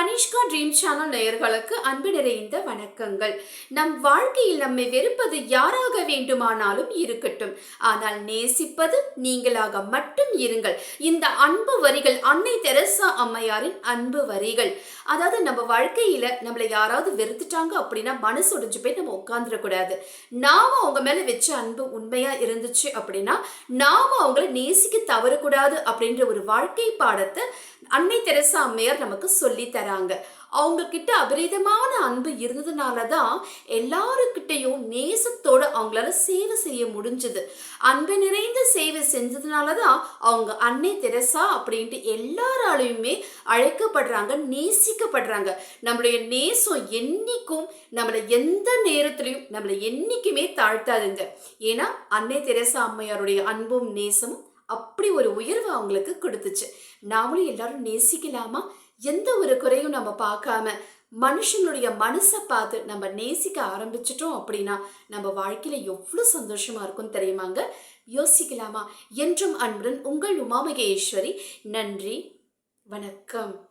Kanishka dream channel நேயர்களுக்கு அன்பு நிறைந்த வணக்கங்கள். நம் வாழ்க்கையில் நம்மை வெறுப்பது யாராக வேண்டுமானாலும் இருக்கட்டும். ஆனால் நேசிப்பது நீங்களாக மட்டும் இருங்கள். இந்த அன்பு வரிகள் அன்னை தெரசா அம்மையாரின் அன்பு வரிகள். அதாவது நம்ம வாழ்க்கையில நம்மளை யாராவது வெறுத்துட்டாங்க அப்படின்னா மனசு உடைஞ்சு போய் நம்ம உட்காந்துடக்கூடாது நாம அவங்க மேல வச்ச அன்பு உண்மையா இருந்துச்சு அப்படின்னா நாம அவங்கள நேசிக்க தவறக்கூடாது அப்படின்ற ஒரு வாழ்க்கை பாடத்தை அன்னை தெரசா அம்மையார் நமக்கு சொல்லி தராங்க. அவங்க கிட்ட அபரிதமான அன்பு இருந்ததுனால தான் எல்லாருக்கிட்டையும் நேசத்தோடு அவங்களால சேவை செய்ய முடிஞ்சது. அன்பு நிறைந்த சேவை செஞ்சதுனால தான் அவங்க அன்னை தெரசா அப்படின்ட்டு எல்லாராலையுமே அழைக்கப்படுறாங்க நேசிக்கப்படுறாங்க. நம்மளுடைய நேசம் என்னைக்கும் நம்மளை எந்த நேரத்துலையும் நம்மளை என்னைக்குமே தாழ்த்தாதுங்க. ஏன்னா அன்னை தெரசா அம்மையாருடைய அன்பும் நேசமும் அப்படி ஒரு உயர்வு அவங்களுக்கு கொடுத்துச்சு. நாமளும் எல்லாரும் நேசிக்கலாமா? எந்த ஒரு குறையும் நம்ம பார்க்காம மனுஷங்களுடைய மனசை பார்த்து நம்ம நேசிக்க ஆரம்பிச்சிட்டோம் அப்படின்னா நம்ம வாழ்க்கையில எவ்வளோ சந்தோஷமா இருக்கும் தெரியுமாங்க? யோசிக்கலாமா? என்றும் அன்புடன் உங்கள் உமாமகேஸ்வரி நன்றி வணக்கம்.